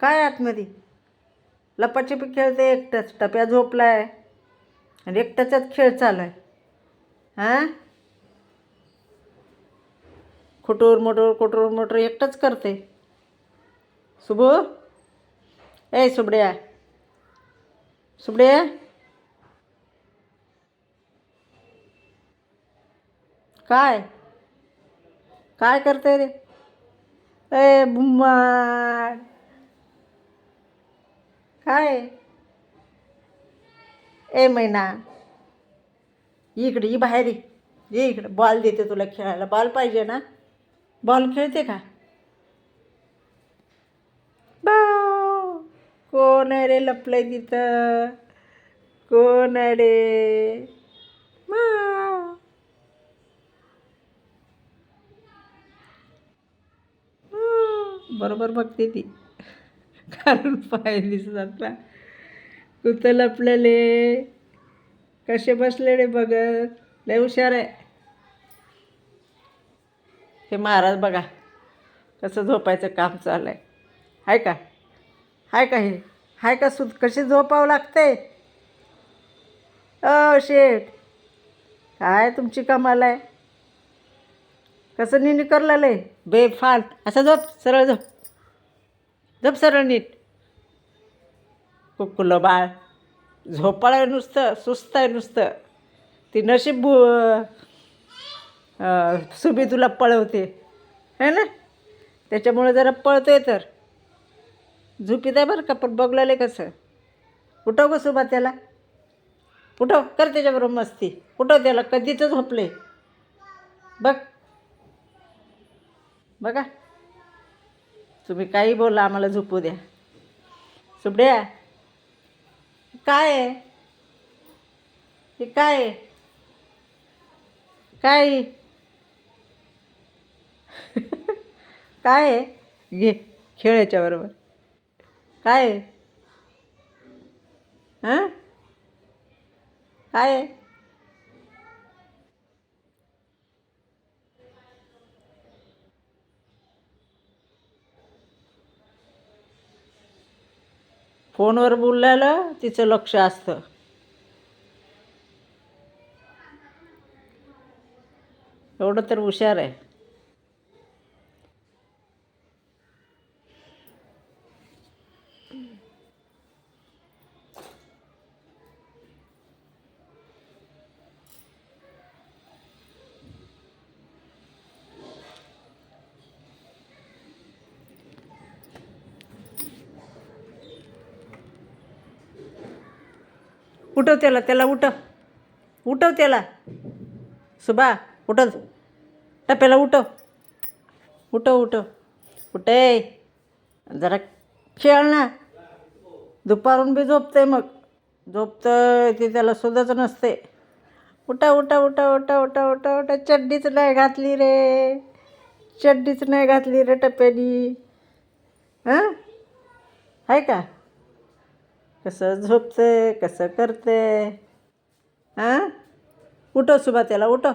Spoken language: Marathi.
काय आतमध्ये? लपाछपी खेळते एकटाच टप्या झोपलाय. आणि एकट्याचाच खेळ चालू आहे हां? खुटूर मोटोर कुटूर मोटोर एकटंच करते. सुबू? ए सुबड्या. सुबड्या? काय? काय करते रे? ए बुम्मा काय? ए मैना. इकडे ही बाहेर ये. इकडे. बॉल देते तुला खेळायला. बॉल पाहिजे ना? बॉल खेळते का? बाव. कोण आहे रे लपलंय तिथं? कोण आहे रे? माव. बरोबर बघते ती. कारण पाहिलीच आता कुठं लपलेले कसे बसलेले बघत? लय हुशार आहे. हे महाराज बघा कसं झोपायचं काम चालू आहे हाय का? हाय का हे? हाय का सु कशी झोपावं लागते? अ शेठ. काय तुमची कमाल आहे? कसं निनी करलेलं बेफाल असं झोप सरळ झोप. झोप सरळ नीट. कुकुलं बाळ. झोपाळ आहे नुसतं सुस्त आहे नुसतं. ती नशीब बु सुबी तुला पळवते. है ना? त्याच्यामुळे जरा पळतोय तर. झोपीत आहे बरं का पण बघलेलं कसं. उठव ग सुबा त्याला. उठव कर त्याच्याबरोबर मस्ती. उठव त्याला कधीच झोपले. बघ. बघा. तुम्ही काही बोला आम्हाला झोपू द्या. सुबड्या काय आहे? हे काय आहे? काय? काय आहे? घे खेळ याच्याबरोबर. काय आहे? हां? काय आहे? फोनवर बोलायला तिचं लक्ष असतं. एवढं तर हुशार आहे. उठव त्याला त्याला उठव उठव त्याला. सुबा उठव टप्प्याला उठव उठव उठव उठे जरा खेळ ना. दुपारून बी झोपते मग. झोपतं ते त्याला सुद्धाच नसते उठा उठा उठा उठा उठा उठा उठा. चड्डीच नाही घातली रे. चड्डीच नाही घातली रे टप्प्यानी. हां? आहे का? कसं झोपते कसं करते? हां? उठव सुबा त्याला उठव.